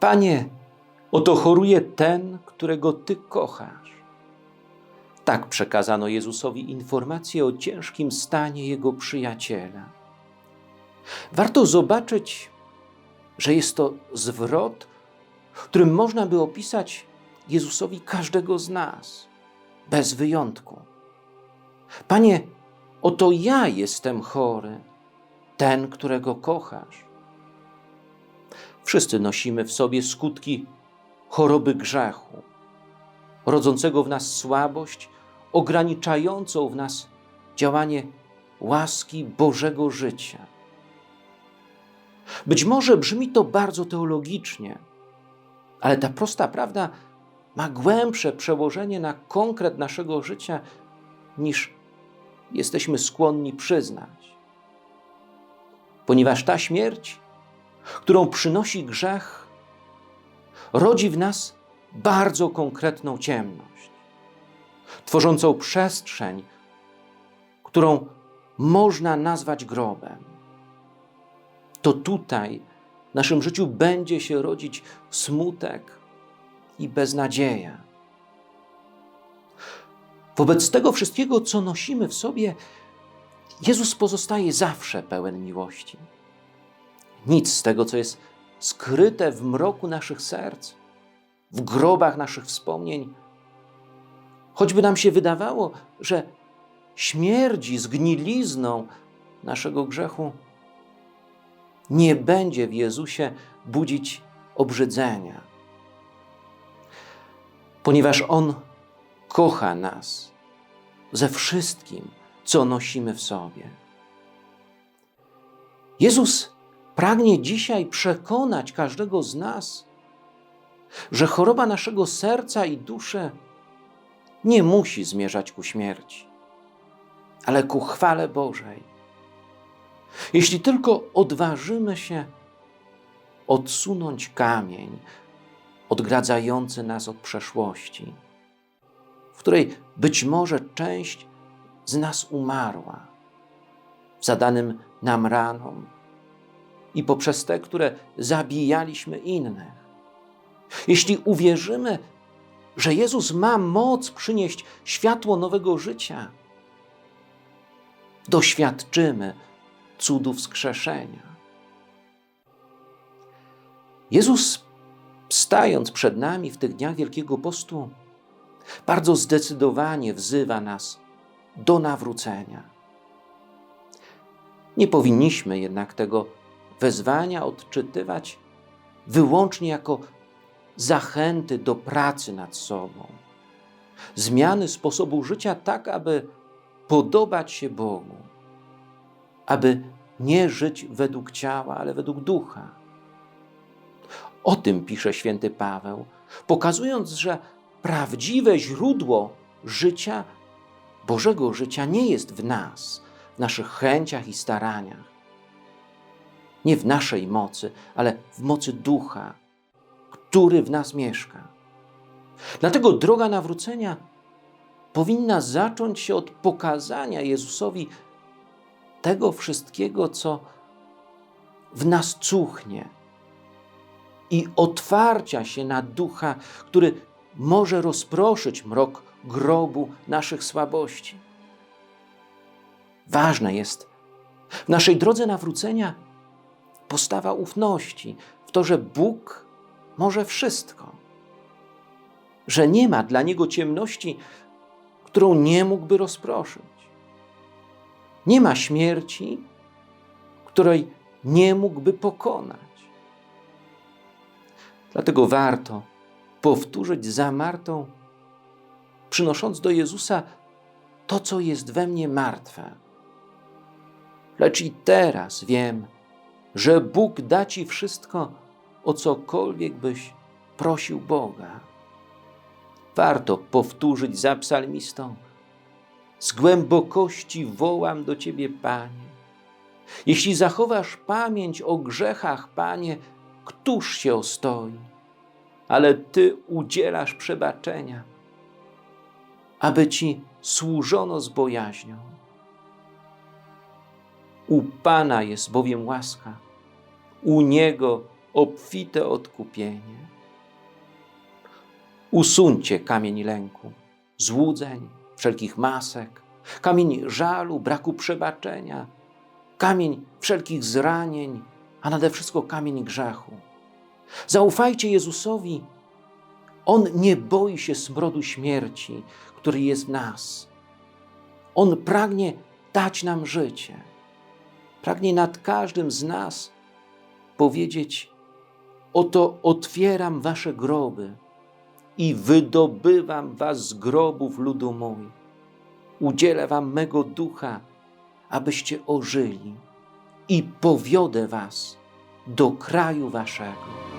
Panie, oto choruje ten, którego Ty kochasz. Tak przekazano Jezusowi informację o ciężkim stanie jego przyjaciela. Warto zobaczyć, że jest to zwrot, którym można by opisać Jezusowi każdego z nas, bez wyjątku. Panie, oto ja jestem chory, ten, którego kochasz. Wszyscy nosimy w sobie skutki choroby grzechu, rodzącego w nas słabość, ograniczającą w nas działanie łaski Bożego życia. Być może brzmi to bardzo teologicznie, ale ta prosta prawda ma głębsze przełożenie na konkret naszego życia niż jesteśmy skłonni przyznać. Ponieważ ta śmierć, którą przynosi grzech, rodzi w nas bardzo konkretną ciemność, tworzącą przestrzeń, którą można nazwać grobem. To tutaj w naszym życiu będzie się rodzić smutek i beznadzieja. Wobec tego wszystkiego, co nosimy w sobie, Jezus pozostaje zawsze pełen miłości. Nic z tego, co jest skryte w mroku naszych serc, w grobach naszych wspomnień, choćby nam się wydawało, że śmierdzi zgnilizną naszego grzechu, nie będzie w Jezusie budzić obrzydzenia, ponieważ On kocha nas ze wszystkim, co nosimy w sobie. Jezus pragnie dzisiaj przekonać każdego z nas, że choroba naszego serca i duszy nie musi zmierzać ku śmierci, ale ku chwale Bożej. Jeśli tylko odważymy się odsunąć kamień odgradzający nas od przeszłości, w której być może część z nas umarła zadanym nam ranom i poprzez te, które zabijaliśmy innych. Jeśli uwierzymy, że Jezus ma moc przynieść światło nowego życia, doświadczymy cudów wskrzeszenia. Jezus, stając przed nami w tych dniach Wielkiego Postu, bardzo zdecydowanie wzywa nas do nawrócenia. Nie powinniśmy jednak tego wezwania odczytywać wyłącznie jako zachęty do pracy nad sobą, zmiany sposobu życia tak, aby podobać się Bogu, aby nie żyć według ciała, ale według ducha. O tym pisze święty Paweł, pokazując, że prawdziwe źródło życia, Bożego życia, nie jest w nas, w naszych chęciach i staraniach. Nie w naszej mocy, ale w mocy ducha, który w nas mieszka. Dlatego droga nawrócenia powinna zacząć się od pokazania Jezusowi tego wszystkiego, co w nas cuchnie i otwarcia się na ducha, który może rozproszyć mrok grobu naszych słabości. Ważne jest w naszej drodze nawrócenia postawa ufności w to, że Bóg może wszystko, że nie ma dla Niego ciemności, którą nie mógłby rozproszyć. Nie ma śmierci, której nie mógłby pokonać. Dlatego warto powtórzyć za Martą, przynosząc do Jezusa to, co jest we mnie martwe. Lecz i teraz wiem, że Bóg da Ci wszystko, o cokolwiek byś prosił Boga. Warto powtórzyć za psalmistą. Z głębokości wołam do Ciebie, Panie. Jeśli zachowasz pamięć o grzechach, Panie, któż się ostoi? Ale Ty udzielasz przebaczenia, aby Ci służono z bojaźnią. U Pana jest bowiem łaska, u Niego obfite odkupienie. Usuńcie kamień lęku, złudzeń, wszelkich masek, kamień żalu, braku przebaczenia, kamień wszelkich zranień, a nade wszystko kamień grzechu. Zaufajcie Jezusowi. On nie boi się smrodu śmierci, który jest w nas. On pragnie dać nam życie. Pragnie nad każdym z nas powiedzieć: Oto otwieram wasze groby i wydobywam was z grobów ludu mój. Udzielę wam mego ducha, abyście ożyli i powiodę was do kraju waszego.